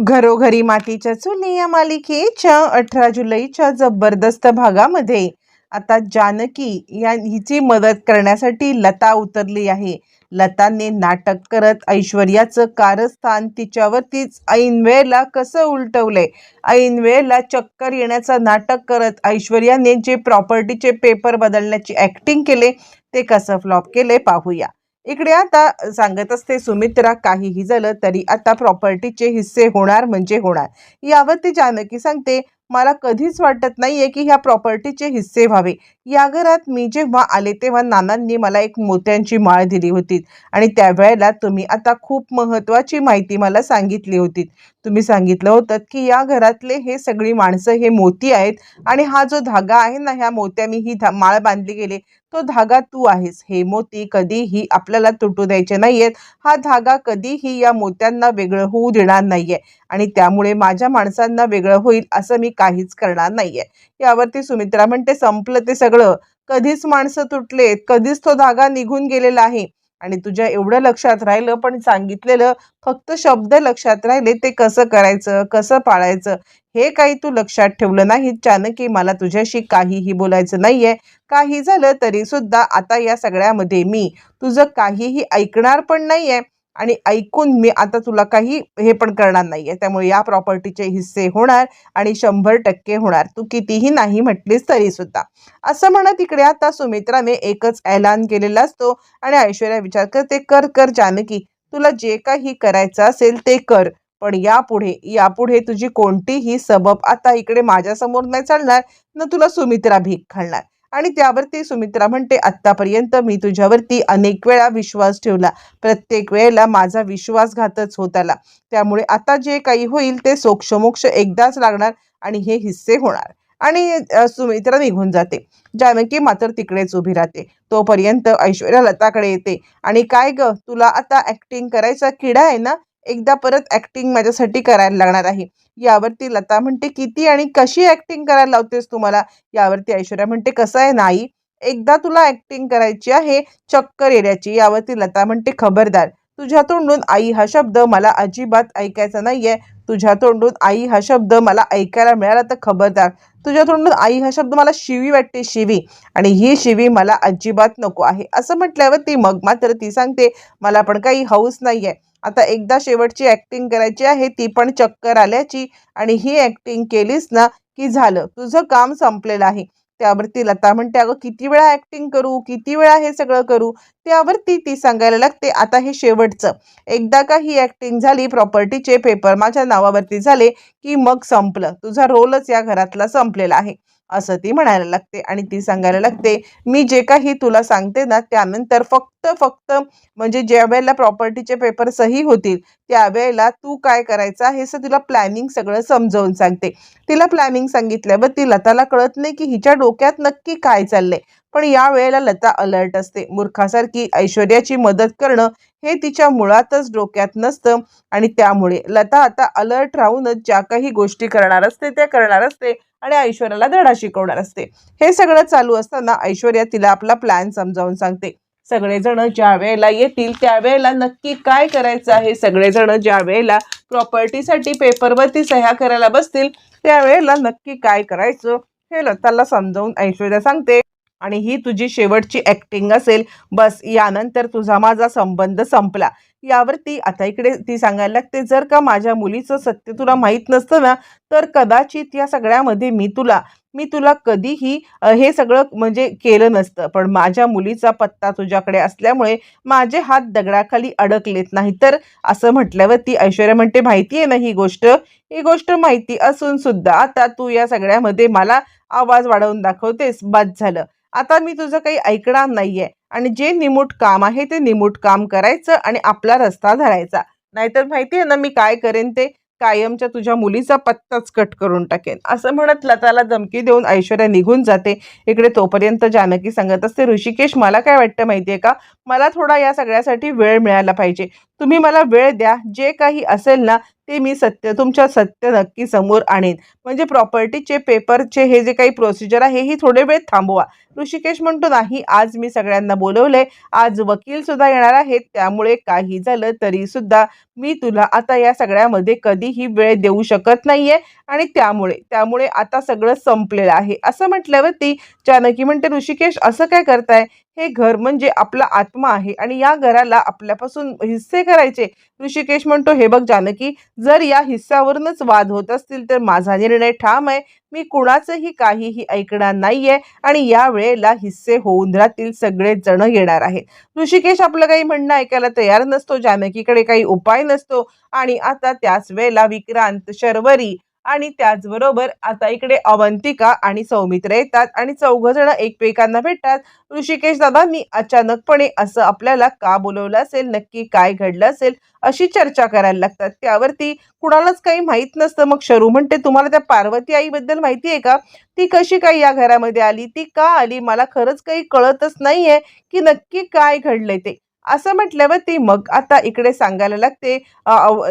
घरोघरी मातीच्या चुली या मालिकेच्या अठरा जुलैच्या जबरदस्त भागामध्ये. आता जानकी या हिची मदत करण्यासाठी लता उतरली आहे. लताने नाटक करत ऐश्वर्याचं कारस्थान तिच्यावरतीच ऐनवेळेला कसं उलटवलंय? ऐनवेळेला चक्कर येण्याचं नाटक करत ऐश्वर्याने जे प्रॉपर्टीचे पेपर बदलण्याची ॲक्टिंग केले ते कसं फ्लॉप केले पाहूया. इकडे आता सांगत असते सुमित्रा काहीही झालं तरी आता प्रॉपर्टीचे हिस्से होणार म्हणजे होणार. यावर ती जानकी सांगते मला कधीच वाटत नाहीये की ह्या प्रॉपर्टीचे हिस्से व्हावे. या घरात मी जेव्हा आले तेव्हा नानांनी मला एक मोत्यांची माळ दिली होती आणि त्यावेळेला तुम्ही आता खूप महत्त्वाची माहिती मला सांगितली होती. तुम्ही सांगितलं होतं की या घरातले हे सगळी माणसं हे मोती आहेत आणि हा जो धागा आहे ना ह्या मोत्यानी ही धा माळ बांधली गेली तो धागा तू आहेस. हे मोती कधीही आपल्याला तुटू द्यायचे नाहीयेत. हा धागा कधीही या मोत्यांना वेगळं होऊ देणार नाहीये आणि त्यामुळे माझ्या माणसांना वेगळं होईल असं मी काहीच करणार नाहीये. यावरती सुमित्रा म्हणते संपलं ते सगळं. कधीच माणसं तुटलेत कधीच तो धागा निघून गेलेला आहे. आणि तुझ्या एवढं लक्षात राहिलं पण सांगितलेलं फक्त शब्द लक्षात राहिले ते कसं करायचं कसं पाळायचं हे काही तू लक्षात ठेवलं नाही चानकी मला तुझ्याशी काहीही बोलायचं नाहीये. काही झालं तरी सुद्धा आता या सगळ्यामध्ये मी तुझं काहीही ऐकणार पण नाहीये. आणि ऐकून मी आता तुला काही हे पण करणार नाहीये. त्यामुळे या प्रॉपर्टीचे हिस्से होणार आणि शंभर टक्के होणार. तू कितीही नाही म्हटलीस तरी सुद्धा असं म्हणत इकडे आता सुमित्राने एकच ऐलान केलेला असतो आणि ऐश्वर्या विचार करते कर कर जानकी. तुला जे काही करायचं असेल ते कर. पण यापुढे यापुढे तुझी कोणतीही सबब आता इकडे माझ्यासमोर नाही चालणार. न तुला सुमित्रा भीक घालणार आणि त्यावरती सुमित्रा म्हणते आत्तापर्यंत मी तुझ्यावरती अनेक वेळा विश्वास ठेवला. प्रत्येक वेळेला माझा विश्वासघातच होत आला. त्यामुळे आता जे काही होईल ते सोक्षमोक्ष एकदाच लागणार आणि हे हिस्से होणार. आणि सुमित्रा निघून जाते. जानकी मात्र तिकडेच उभी राहते. तोपर्यंत ऐश्वर्या लताकडे येते. आणि काय ग? तुला आता ऍक्टिंग करायचा किडा आहे ना? एकदा परत ऍक्टिंग माझ्यासाठी करायला लागणार आहे. यावरती लता म्हणते किती आणि कशी ऍक्टिंग करायला लावतेस तुम्हाला? यावरती ऐश्वर्या म्हणते कसं आहे नाही एकदा तुला ऍक्टिंग करायची आहे चक्कर येण्याची. यावरती लता म्हणते खबरदार तुझ्या तोंडून आई हा शब्द मला अजिबात ऐकायचा नाहीये तुझ्या तोंडून आई हा शब्द मला ऐकायला मिळाला तर खबरदार. तुझ्या तोंडून आई हा शब्द मला शिवी वाटते शिवी. आणि ही शिवी मला अजिबात नको आहे. असं म्हटल्यावर ती मग मात्र ती सांगते मला पण काही हौस नाहीये. आता एकदा शेवटची ऍक्टिंग करायची आहे ती पण चक्कर आल्याची. आणि ही ऍक्टिंग केलीस ना की झालं. तुझं काम संपलेलं आहे. त्यावरती लता म्हणते अगं किती वेळा ऍक्टिंग करू किती वेळा हे सगळं करू? त्यावरती ती सांगायला लागते आता हे शेवटचं. एकदा का ही ऍक्टिंग झाली प्रॉपर्टीचे पेपर माझ्या नावावरती झाले की मग संपलं. तुझा रोलच या घरातला संपलेला आहे. असं ती म्हणायला लागते आणि ती सांगायला लागते मी जे काही तुला सांगते ना त्यानंतर फक्त फक्त म्हणजे ज्या वेळेला प्रॉपर्टीचे पेपर सही होतील त्यावेळेला तू काय करायचं आहे असं तिला प्लॅनिंग सगळं समजावून सांगते. तिला प्लॅनिंग सांगितल्यावर ती लताला कळत नाही की हिच्या डोक्यात नक्की काय चाललंय. पण या वेळेला लता अलर्ट असते. मूर्खासारखी ऐश्वर्याची मदत करणं हे तिच्या मुळातच डोक्यात नसतं आणि त्यामुळे लता आता अलर्ट राहूनच ज्या काही गोष्टी करणार असते त्या करणार असते. आणि ऐश्वर्याला धडा शिकवणार असते. हे सगळं चालू असताना ऐश्वर्या तिला आपला प्लॅन समजावून सांगते. सगळेजण ज्या वेळेला येतील त्यावेळेला नक्की काय करायचं आहे? सगळेजण ज्या वेळेला प्रॉपर्टीसाठी पेपरवरती सह्या करायला बसतील त्यावेळेला नक्की काय करायचं? हे लताला समजावून ऐश्वर्या सांगते. आणि ही तुझी शेवटची ऍक्टिंग असेल बस यानंतर तुझा माझा संबंध संपला. यावरती आता इकडे ती सांगायला लागते जर का माझ्या मुलीचं सत्य तुला माहीत नसतं ना तर कदाचित या सगळ्यामध्ये मी तुला मी तुला कधीही हे सगळं म्हणजे केलं नसतं. पण माझ्या मुलीचा पत्ता तुझ्याकडे असल्यामुळे माझे हात दगडाखाली अडकलेत. नाही तर असं म्हटल्यावर ती ऐश्वर्या म्हणते माहिती आहे ना ही गोष्ट? ही गोष्ट माहिती असून सुद्धा आता तू या सगळ्यामध्ये मला आवाज वाढवून दाखवतेस. बाद झालं. आता मी तुझं काही ऐकणार नाहीये. आणि जे निमूट काम आहे ते निमूट काम करायचं आणि आपला रस्ता धरायचा. नाहीतर माहिती आहे ना मी काय करेन ते? कायमच्या तुझ्या मुलीचा पत्ताच कट करून टाकेन. असं म्हणत लताला धमकी देऊन ऐश्वर्या निघून जाते. इकडे तोपर्यंत जानकी सांगत असते ऋषिकेश मला काय वाटतं माहितीये का? मला थोडा या सगळ्यासाठी वेळ मिळायला पाहिजे. तुम्ही मला वेळ द्या. जे काही असेल ना ते मी सत्य तुमच्या सत्य नक्की समोर आणेन. म्हणजे प्रॉपर्टीचे पेपरचे हे जे काही प्रोसिजर आहे ही थोडे वेळ थांबवा. ऋषिकेश म्हणतो नाही आज मी सगळ्यांना बोलवले आज वकील सुद्धा येणार आहेत. त्यामुळे काही झालं तरी सुद्धा मी तुला आता या सगळ्यामध्ये कधीही वेळ देऊ शकत नाहीये. आणि त्यामुळे त्यामुळे आता सगळं संपलेलं आहे. असं म्हटल्यावरती जानकी म्हणते ऋषिकेश असं काय करताय? हे घर म्हणजे आपला आत्मा आहे. आणि या घराला आपल्यापासून हिस्से करायचे. ऋषिकेश म्हणतो हे बघ जानकी जर या हिस्सावरूनच वाद होत असतील तर माझा निर्णय ठाम आहे. मी कुणाचंही काहीही ऐकणार नाहीये आणि या वेळेला हिस्से होऊन राहतील सगळे जण येणार आहेत. ऋषिकेश आपलं काही म्हणणं ऐकायला तयार नसतो. जानकीकडे काही उपाय नसतो. आणि आता त्याच वेळेला विक्रांत शर्वरी आणि त्याचबरोबर आता इकडे अवंतिका आणि सौमित्र येतात आणि चौघ जण एकमेकांना भेटतात. ऋषिकेश दादांनी अचानकपणे असं आपल्याला का बोलवलं असेल? नक्की काय घडलं असेल? अशी चर्चा करायला लागतात. त्यावरती कुणालाच काही माहीत नसतं. मग शरू म्हणते तुम्हाला त्या पार्वती आईबद्दल माहिती आहे का? ती कशी काय या घरामध्ये आली? ती का आली? मला खरंच काही कळतच नाहीये की नक्की काय घडलंय ते. असं म्हटल्यावर ती मग आता इकडे सांगायला लागते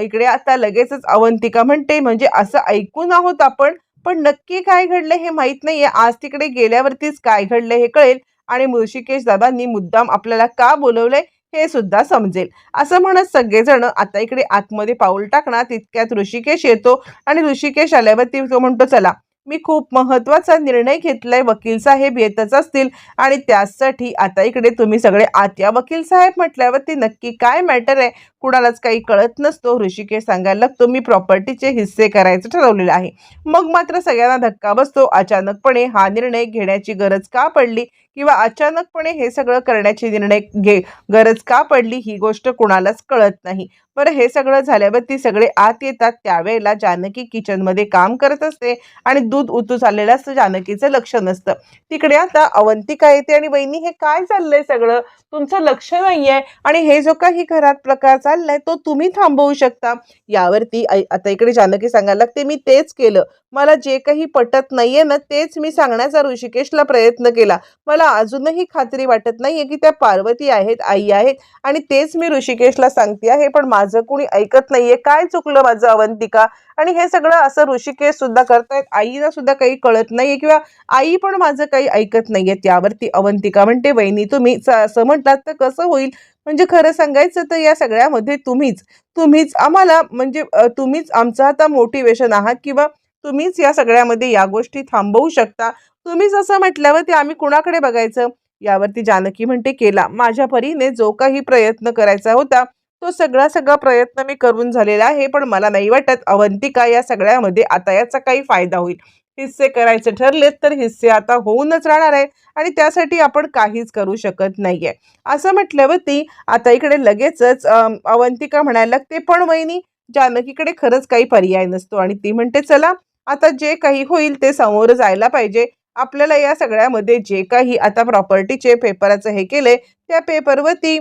इकडे आता लगेचच अवंतिका म्हणते म्हणजे असं ऐकून आहोत आपण पण नक्की काय घडलं हे माहीत नाहीये. आज तिकडे गेल्यावरतीच काय घडलं हे कळेल आणि ऋषिकेश दादांनी मुद्दाम आपल्याला का बोलवलंय हे सुद्धा समजेल. असं म्हणत सगळेजण आता इकडे आतमध्ये पाऊल टाकणार तितक्यात ऋषिकेश येतो आणि ऋषिकेश आल्यावरती तो म्हणतो चला मी खूप महत्त्वाचा निर्णय घेतलाय वकील साहेब येतच असतील. आणि त्यासाठी आता इकडे तुम्ही सगळे आत्या वकील साहेब म्हटल्यावरती नक्की काय मॅटर आहे? कुणालाच काही कळत नसतो. ऋषिकेश सांगायला लागतो मी प्रॉपर्टीचे हिस्से करायचं ठरवलेलं आहे. मग मात्र सगळ्यांना धक्का बसतो. अचानकपणे हा निर्णय घेण्याची गरज का पडली? किंवा अचानकपणे हे सगळं करण्याची निर्णय घे गरज का पडली ही गोष्ट कुणालाच कळत नाही. बरं हे सगळं झाल्यावर ती सगळे आत येतात. त्यावेळेला जानकी किचनमध्ये काम करत असते आणि दूध उतू चाललेलं असतं जानकीचं लक्ष नसतं. तिकडे आता अवंतिका येते आणि वहिनी हे काय चाललंय सगळं? तुमचं लक्ष नाहीये आणि हे जो काही घरात प्रकार चाललाय तो तुम्ही थांबवू शकता. यावरती आता इकडे जानकी सांगायला लागते मी तेच केलं. मला जे काही पटत नाहीये ना तेच मी सांगण्याचा ऋषिकेशला प्रयत्न केला. मला मला अजूनही खात्री वाटत नाहीये की त्या पार्वती आहेत आई आहेत. आणि तेच मी ऋषिकेशला सांगते आहे पण माझं कुणी ऐकत नाहीये. काय चुकलं माझं अवंतिका? आणि हे सगळं असं ऋषिकेश सुद्धा करतायत. आईला सुद्धा काही कळत नाहीये किंवा आई पण माझं काही ऐकत नाहीये त्यावरती अवंतिका. म्हणते वहिनी तुम्ही असं म्हटलात तर कसं होईल? म्हणजे खरं सांगायचं तर या सगळ्यामध्ये तुम्हीच. तुम्हीच आम्हाला म्हणजे तुम्हीच आमचं आता मोटिवेशन आहात किंवा तुम्हीच या सगळ्यामध्ये या गोष्टी थांबवू शकता. तुम्हीच असं म्हटल्यावर ते आम्ही कुणाकडे बघायचं? यावरती जानकी म्हणते केला. माझ्या परीने जो काही प्रयत्न करायचा होता तो सगळा सगळा प्रयत्न मी करून झालेला आहे पण मला नाही वाटत अवंतिका या सगळ्यामध्ये आता याचा काही फायदा होईल. हिस्से करायचे ठरलेत तर हिस्से आता होऊनच राहणार आहे आणि त्यासाठी आपण काहीच करू शकत नाहीये. असं म्हटल्यावरती आता इकडे लगेचच अवंतिका म्हणायला लागते पण वहिनी जानकीकडे खरंच काही पर्याय नसतो. आणि ती म्हणते चला आता जे काही होईल ते समोर जायला पाहिजे. आपल्याला या सगळ्यामध्ये जे काही आता प्रॉपर्टीचे पेपराचं हे केले त्या पेपरवरती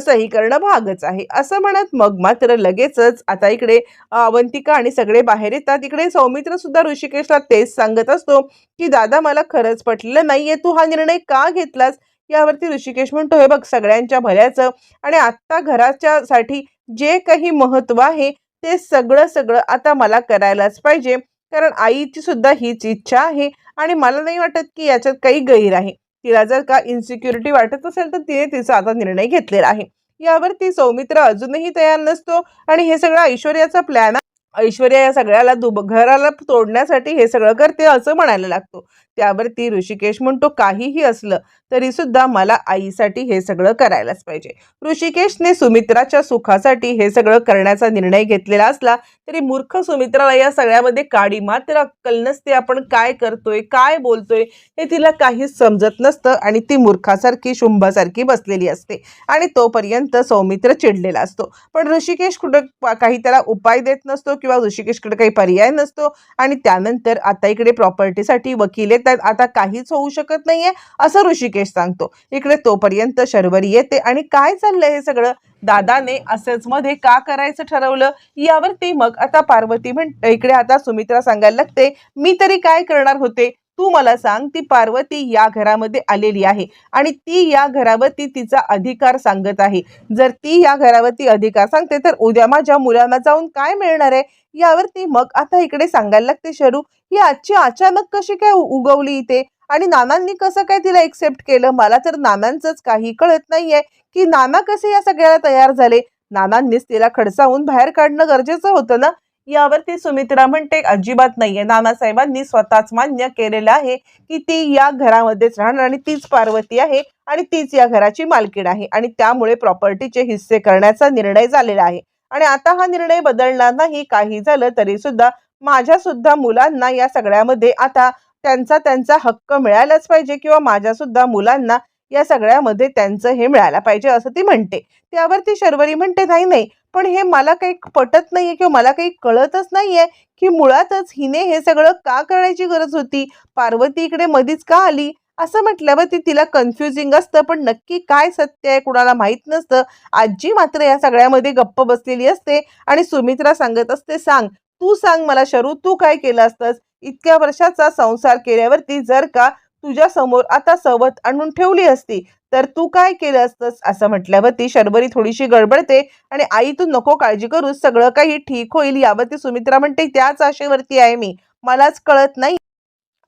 सही करणं भागच आहे. असं म्हणत मग मात्र लगेचच आता इकडे अवंतिका आणि सगळे बाहेर येतात. इकडे सौमित्र सुद्धा ऋषिकेशला तेच सांगत असतो की दादा मला खरंच पटलेलं नाहीये. तू हा निर्णय का घेतलास? यावरती ऋषिकेश म्हणतो हे बघ सगळ्यांच्या भल्याचं आणि आत्ता घराच्या साठी जे काही महत्त्व आहे ते सगळं सगळं आता मला करायलाच पाहिजे. कारण आईची सुद्धा हीच इच्छा आहे आणि मला नाही वाटत की याच्यात काही गैर आहे. तिला जर का इन्सिक्युरिटी वाटत असेल तर तिने तिचा आता निर्णय घेतलेला आहे. यावरती सौमित्र अजूनही तयार नसतो आणि हे सगळं ऐश्वर्याचा प्लॅन ऐश्वर्या या सगळ्याला दुब घराला तोडण्यासाठी हे सगळं करते असं म्हणायला लागतो. त्यावरती ऋषिकेश म्हणतो काहीही असलं तरी सुद्धा मला आईसाठी हे सगळं करायलाच पाहिजे. ऋषिकेशने सुमित्राच्या सुखासाठी हे सगळं करण्याचा निर्णय घेतलेला असला तरी मूर्ख सुमित्राला या सगळ्यामध्ये काडी मात्र अक्कल नसते. आपण काय करतोय काय बोलतोय हे तिला काहीच समजत नसतं आणि ती मूर्खासारखी शुंभासारखी बसलेली असते आणि तोपर्यंत सौमित्र चिडलेला असतो. पण ऋषिकेश कुठं काही त्याला उपाय देत नसतो किंवा ऋषिकेशकडे काही पर्याय नसतो आणि त्यानंतर आता इकडे प्रॉपर्टीसाठी वकील येतात. आता काहीच होऊ शकत नाहीये असं ऋषिकेश सांगतो. इकडे तोपर्यंत शर्वरी येते. आणि काय चाललंय हे सगळं? दादाने असंच मध्ये का करायचं ठरवलं? यावरती मग आता पार्वती म्हण इकडे आता सुमित्रा सांगायला लागते मी तरी काय करणार होते? तू मला सांग ती पार्वती या घरामध्ये आलेली आहे आणि ती या घरावरती तिचा अधिकार सांगत आहे. जर ती या घरावरती अधिकार सांगते तर उद्या माझ्या मुलांना जाऊन काय मिळणार आहे? यावरती मग आता इकडे सांगायला लागते शरू. ही आजची अचानक कशी काय उ- उगवली इथे? आणि नानांनी कसं काय तिला एक्सेप्ट केलं? मला तर नानांचंच काही कळत नाहीये की नाना कसे या सगळ्याला तयार झाले? नानांनीच तिला खडसावून बाहेर काढणं गरजेचं होतं ना? यावरती सुमित्रा म्हणते अजिबात नाहीये. नानासाहेबांनी स्वतःच मान्य केलेलं आहे की ती या घरामध्येच राहणार आणि तीच पार्वती आहे आणि तीच या घराची मालकीण आहे आणि त्यामुळे प्रॉपर्टीचे हिस्से करण्याचा निर्णय झालेला आहे. आणि आता हा निर्णय बदलणार नाही काही झालं तरी सुद्धा माझ्या सुद्धा मुलांना या सगळ्यामध्ये आता त्यांचा त्यांचा हक्क मिळालाच पाहिजे किंवा माझ्या सुद्धा मुलांना या सगळ्यामध्ये त्यांचं हे मिळायला पाहिजे असं ती म्हणते. त्यावरती शर्वरी म्हणते नाही नाही. पण हे मला काही पटत नाहीये किंवा मला काही कळतच नाहीये की मुळातच हिने हे सगळं का करण्याची गरज होती? पार्वती इकडे मधीच का आली? असं म्हटल्यावर ती तिला कन्फ्युजिंग असतं पण नक्की काय सत्य आहे कुणाला माहीत नसतं. आजी मात्र या सगळ्यामध्ये गप्प बसलेली असते आणि सुमित्रा सांगत असते सांग तू सांग मला शरू तू काय केलं असतंस? इतक्या वर्षाचा संसार केल्यावरती जर का तुझ्या समोर आता सवत आणून ठेवली असती तर तू काय केलं असतंस? असं म्हटल्यावरती शर्बरी थोडीशी गडबडते आणि आई तू नको काळजी करू सगळं काही ठीक होईल. यावरती सुमित्रा म्हणते त्याच आशेवरती आहे मी. मलाच कळत नाही.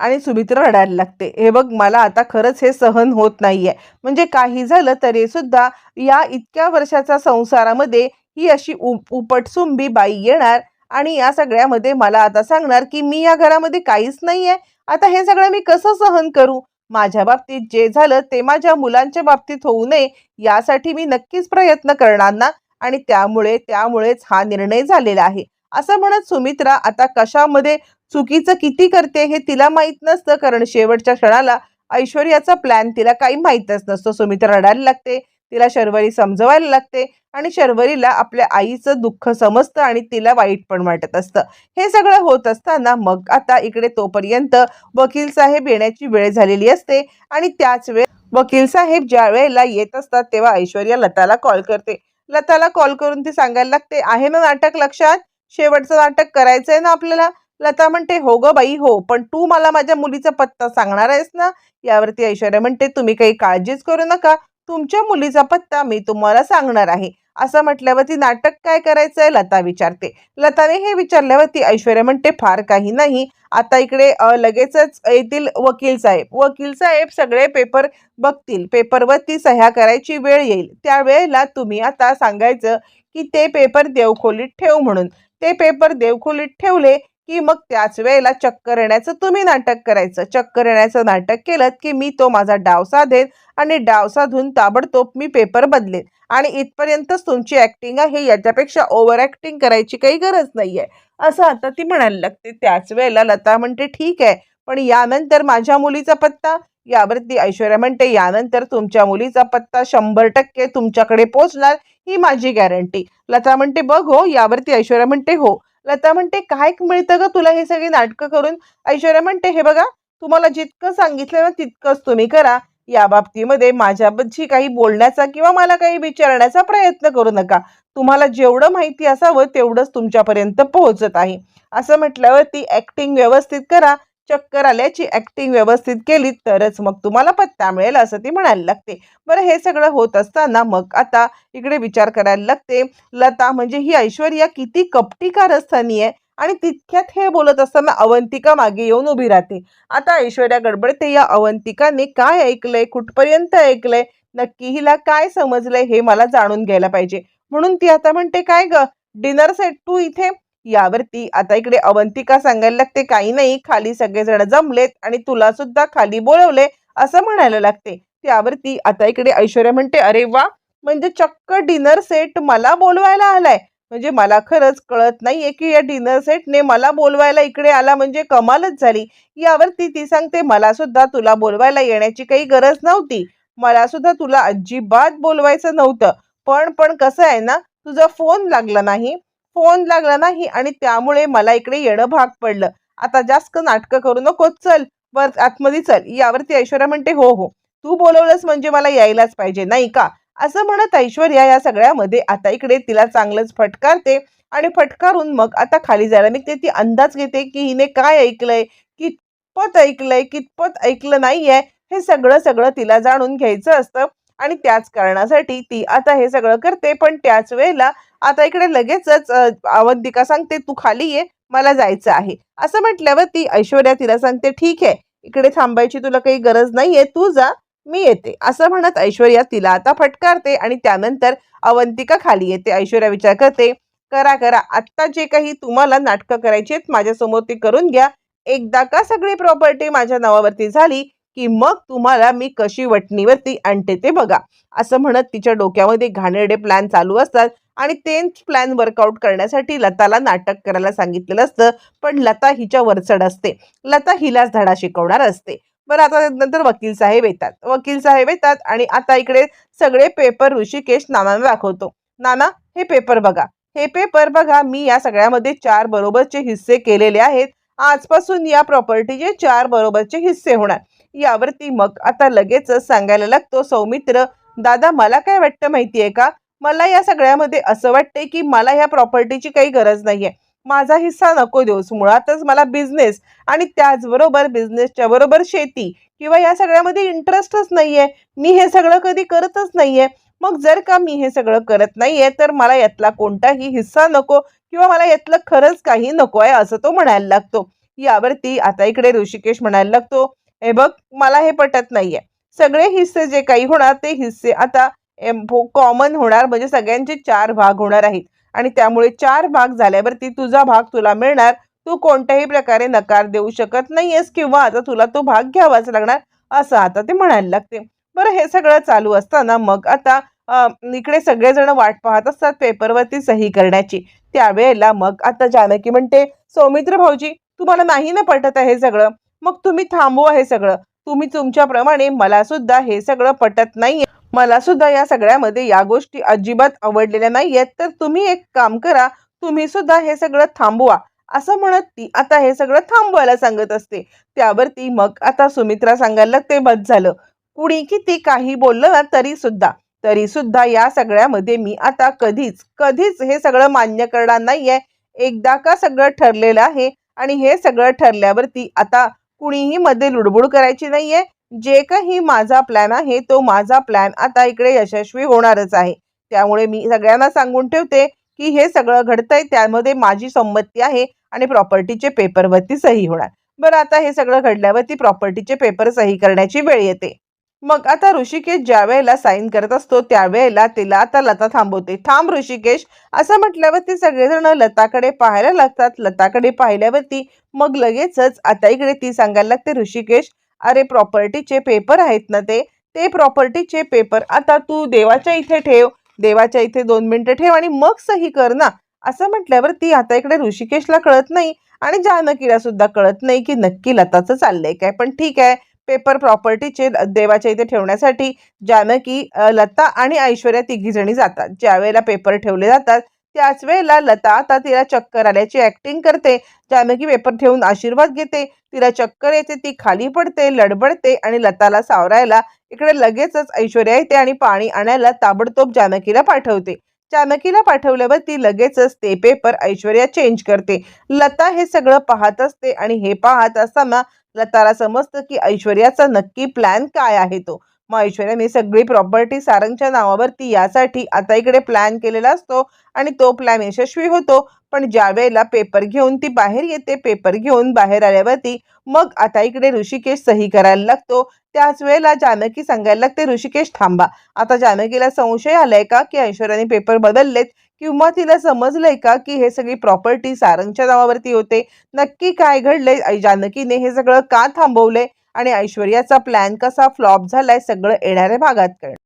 आणि सुमित्रा रडायला लागते. हे बघ मला आता खरंच हे सहन होत नाहीये. म्हणजे काही झालं तरी सुद्धा या इतक्या वर्षाच्या संसारामध्ये ही अशी उ उपटसुंबी बाई येणार आणि या सगळ्यामध्ये मला आता सांगणार की मी या घरामध्ये काहीच नाहीये. आता हे सगळं मी कसं सहन करू? माझ्या बाबतीत जे झालं ते माझ्या मुलांच्या बाबतीत होऊ नये यासाठी मी नक्कीच प्रयत्न करणार ना? आणि त्यामुळे त्यामुळेच हा निर्णय झालेला आहे. असं म्हणत सुमित्रा आता कशामध्ये चुकीचं किती करते हे तिला माहीत नसतं कारण शेवटच्या क्षणाला ऐश्वर्याचा प्लॅन तिला काही माहीतच नसतो. सुमित्रा रडायला लागते. तिला शर्वरी समजवायला लागते आणि शर्वरीला आपल्या आईचं दुःख समजतं आणि तिला वाईट पण वाटत असतं. हे सगळं होत असताना मग आता इकडे तोपर्यंत वकील साहेब येण्याची वेळ झालेली असते आणि त्याच वेळ वकील साहेब ज्या वेळेला येत असतात तेव्हा ऐश्वर्या लताला कॉल करते. लताला कॉल करून ती सांगायला लागते आहे ना नाटक लक्षात? शेवटचं नाटक करायचंय ना आपल्याला? लता म्हणते हो ग बाई हो पण तू मला माझ्या मुलीचा पत्ता सांगणार आहेस ना? यावरती ऐश्वर्या म्हणते तुम्ही काही काळजीच करू नका. तुमच्या मुलीचा पत्ता मी तुम्हाला सांगणार आहे. असं म्हटल्यावरती नाटक काय करायचंय? लता विचारते. लताने हे विचारल्यावरती ऐश्वर्या म्हणते फार काही नाही. आता इकडे लगेचच येतील वकील साहेब. वकील साहेब सगळे पेपर बघतील. पेपरवरती सह्या करायची वेळ येईल. त्यावेळेला तुम्ही आता सांगायचं की ते पेपर देवखोलीत ठेव म्हणून. ते पेपर देवखोलीत ठेवले की मग त्याच वेळेला चक्कर येण्याचं तुम्ही नाटक करायचं. चक्कर येण्याचं नाटक केलं की मी तो माझा डाव साधेन आणि डाव साधून ताबडतोब मी पेपर बदलेन. आणि इथपर्यंतच तुमची ॲक्टिंग आहे याच्यापेक्षा ओव्हर ॲक्टिंग करायची काही गरज नाही आहे असं आता ती म्हणायला लागते. त्याच वेळेला लता म्हणते ठीक आहे पण यानंतर माझ्या मुलीचा पत्ता? यावरती ऐश्वर्या म्हणते यानंतर तुमच्या मुलीचा पत्ता शंभर टक्के तुमच्याकडे पोहोचणार ही माझी गॅरंटी लता म्हणते बघ हो यावरती ऐश्वर्या म्हणते हो. लता म्हणते काय मिळतं ग तुला हे सगळी नाटकं करून? ऐश्वर्या म्हणते हे बघा तुम्हाला जितकं सांगितलं ना तितकंच तुम्ही करा. या बाबतीमध्ये माझ्याबद्दल काही बोलण्याचा किंवा मला काही विचारण्याचा प्रयत्न करू नका. तुम्हाला जेवढं माहिती असावं तेवढंच तुमच्यापर्यंत पोहोचत आहे. असं म्हटल्यावर ती ॲक्टिंग व्यवस्थित करा. चक्कर आल्याची ॲक्टिंग व्यवस्थित केली तरच मग तुम्हाला पत्ता मिळेल असं ती म्हणायला लागते. बरं हे सगळं होत असताना मग आता इकडे विचार करायला लागते. लता म्हणजे ही ऐश्वर्या किती कपटी कारस्थानी आहे आणि तितक्यात हे बोलत असताना अवंतिका मागे येऊन उभी राहते. आता ऐश्वर्या गडबडते या अवंतिकाने काय ऐकलंय कुठपर्यंत ऐकलंय नक्की हिला काय समजलंय हे मला जाणून घ्यायला पाहिजे. म्हणून ती आता म्हणते काय ग डिनर सेट तू इथे यावरती. आता इकडे अवंतिका सांगायला लागते काही नाही खाली सगळेजण जमलेत आणि तुला सुद्धा खाली बोलवले असं म्हणायला लागते. त्यावरती आता इकडे ऐश्वर्या म्हणते अरे वा म्हणजे चक्क डिनर सेट मला बोलवायला आलाय. म्हणजे मला खरंच कळत नाहीये की या डिनर सेटने मला बोलवायला इकडे आला म्हणजे कमालच झाली. यावरती ती सांगते मला सुद्धा तुला बोलवायला येण्याची काही गरज नव्हती. मला सुद्धा तुला अजिबात बोलवायचं नव्हतं. पण पण कसं आहे ना तुझा फोन लागला नाही. फोन लागला नाही आणि त्यामुळे मला इकडे येणं भाग पडलं. आता जास्त नाटकं करू नको चल. वर आतमध्ये चल. यावरती ऐश्वर्या म्हणते हो हो. तू बोलवलंस म्हणजे मला यायलाच पाहिजे नाही का? असं म्हणत ऐश्वर्या या सगळ्यामध्ये आता इकडे तिला चांगलंच फटकारते आणि फटकारून मग आता खाली जायला निघते. ती अंदाज घेते की हिने काय ऐकलंय कितपत ऐकलंय कितपत ऐकलं नाहीये हे सगळं सगळं तिला जाणून घ्यायचं असतं आणि त्याच कारणासाठी ती आता हे सगळं करते. पण त्याच वेळेला आता इकडे लगेचच अवंतिका सांगते तू खाली ये मला जायचं आहे. असं म्हटल्यावर ती ऐश्वर्या तिला सांगते ठीक आहे इकडे थांबायची तुला काही गरज नाहीये तू जा मी येते. असं म्हणत ऐश्वर्या तिला आता फटकारते आणि त्यानंतर अवंतिका खाली येते. ऐश्वर्या विचार करते करा करा आत्ता जे काही तुम्हाला नाटकं करायची आहेत माझ्यासमोर ते करून घ्या. एकदा का सगळी प्रॉपर्टी माझ्या नावावरती झाली की मग तुम्हाला मी कशी वटणीवरती आणते ते बघा. असं म्हणत तिच्या डोक्यामध्ये घाणेरडे प्लॅन चालू असतात. आणि तेच प्लॅन वर्कआउट करण्यासाठी लताला नाटक करायला सांगितलेलं असतं. पण लता हिच्या वरचढ असते. लता हिलाच धडा शिकवणार असते. बरं आता नंतर वकील साहेब येतात. वकील साहेब येतात आणि आता इकडे सगळे पेपर ऋषिकेश नानांना दाखवतो. नाना हे पेपर बघा. हे पेपर बघा मी या सगळ्यामध्ये चार बरोबरचे हिस्से केलेले आहेत. आजपासून या प्रॉपर्टीचे चार बरोबरचे हिस्से होणार. यावरती मग आता लगेच सांगायला लागतो सौमित्र दादा मला काय वाटतं माहितीये का? मला या सगळ्यामध्ये असं वाटते की मला ह्या प्रॉपर्टीची काही गरज नाही आहे माझा हिस्सा नको देऊस मुळातच मला बिझनेस आणि त्याचबरोबर बिझनेसच्या बरोबर शेती किंवा या सगळ्यामध्ये इंटरेस्टच नाही आहे मी हे सगळं कधी करतच नाही आहे मग जर का मी हे सगळं करत नाही आहे तर मला यातला कोणताही हिस्सा नको किंवा मला यातलं खरंच काही नको आहे असं तो म्हणायला लागतो. यावरती आता इकडे ऋषिकेश म्हणायला लागतो हे बघ मला हे पटत नाही आहे सगळे हिस्से जे काही होणार ते हिस्से आता कॉमन होणार म्हणजे सगळ्यांचे चार भाग होणार आहेत. आणि त्यामुळे चार भाग झाल्यावरती तुझा भाग तुला मिळणार. तू कोणत्याही प्रकारे नकार देऊ शकत नाहीयेस किंवा आता तुला तो भाग घ्यावाच लागणार असं आता ते म्हणायला लागते. बरं हे सगळं चालू असताना मग आता इकडे सगळेजण वाट पाहत असतात पेपरवरती सही करण्याची. त्यावेळेला मग आता जानकी म्हणते सौमित्र भाऊजी तुम्हाला नाही ना पटत आहे सगळं? मग तुम्ही थांबवा हे सगळं. तुम्ही तुमच्याप्रमाणे मला सुद्धा हे सगळं पटत नाहीये. मला सुद्धा या सगळ्यामध्ये या गोष्टी अजिबात आवडलेल्या नाहीयेत. तर तुम्ही एक काम करा तुम्ही सुद्धा हे सगळं थांबवा. असं म्हणत ती आता हे सगळं थांबवायला सांगत असते. त्यावरती मग आता सुमित्रा सांगायला लागते बस झालं. कुणी किती काही बोललं ना तरी सुद्धा तरी सुद्धा या सगळ्यामध्ये मी आता कधीच कधीच हे सगळं मान्य करणार नाहीये. एकदा का सगळं ठरलेलं आहे आणि हे सगळं ठरल्यावरती आता कुणीही मध्ये लुडबुड करायची नाहीये. जे काही माझा प्लॅन आहे तो माझा प्लॅन आता इकडे यशस्वी होणारच आहे. त्यामुळे मी सगळ्यांना सांगून ठेवते की हे सगळं घडतंय त्यामध्ये माझी संमती आहे आणि प्रॉपर्टीचे पेपरवरती सही होणार. बरं आता हे सगळं घडल्यावरती प्रॉपर्टीचे पेपर सही करण्याची वेळ येते. मग आता ऋषिकेश ज्या वेळेला साईन करत असतो त्यावेळेला तिला आता लता थांबवते. थांब ऋषिकेश असं म्हटल्यावरती सगळेजण लताकडे पाहायला लागतात. लताकडे पाहिल्यावरती मग लगेचच आता इकडे ती सांगायला लागते ऋषिकेश अरे प्रॉपर्टीचे पेपर आहेत ना ते? ते प्रॉपर्टीचे पेपर आता तू देवाच्या इथे ठेव. देवाच्या इथे दोन मिनिटं ठेव आणि मग सही कर ना. असं म्हटल्यावर ती आता इकडे ऋषिकेशला कळत नाही आणि जानकीला सुद्धा कळत नाही की नक्की लताचं चाललंय काय. पण ठीक आहे पेपर प्रॉपर्टीचे देवाच्या इथे ठेवण्यासाठी जानकी लता आणि ऐश्वर्या तिघी जणी जातात. ज्यावेळेला पेपर ठेवले जातात त्याच वेळेला लता आता तिला चक्कर आल्याची ऍक्टिंग करते. जानकी पेपर ठेवून आशीर्वाद घेते. तिला चक्कर येते ती खाली पडते लडबडते आणि लताला सावरायला. इकडे लगेचच ऐश्वर्या येते आणि पाणी आणायला ताबडतोब जानकीला पाठवते. जानकीला पाठवल्यावर ती लगेचच ते पेपर ऐश्वर्या चेंज करते. लता हे सगळं पाहत असते आणि हे पाहत असताना लताला समजतं की ऐश्वर्याचा नक्की प्लॅन काय आहे तो. मग ऐश्वर्याने सगळी प्रॉपर्टी सारंगच्या नावावरती यासाठी आता इकडे प्लॅन केलेला असतो आणि तो प्लॅन यशस्वी होतो. पण ज्या वेळेला पेपर घेऊन ती बाहेर येते पेपर घेऊन बाहेर आल्यावरती मग आता इकडे ऋषिकेश सही करायला लागतो. त्याच वेळेला जानकी सांगायला लागते ऋषिकेश थांबा. आता जानकीला संशय आलाय का की ऐश्वर्याने पेपर बदललेत? किंवा तिला समजलंय का की हे सगळी प्रॉपर्टी सारंगच्या नावावरती होते? नक्की काय घडलंय? जानकीने हे सगळं का थांबवलंय? आणि ऐश्वर्याचा प्लॅन कसा फ्लॉप झालाय सगळं येणाऱ्या भागात कळणार.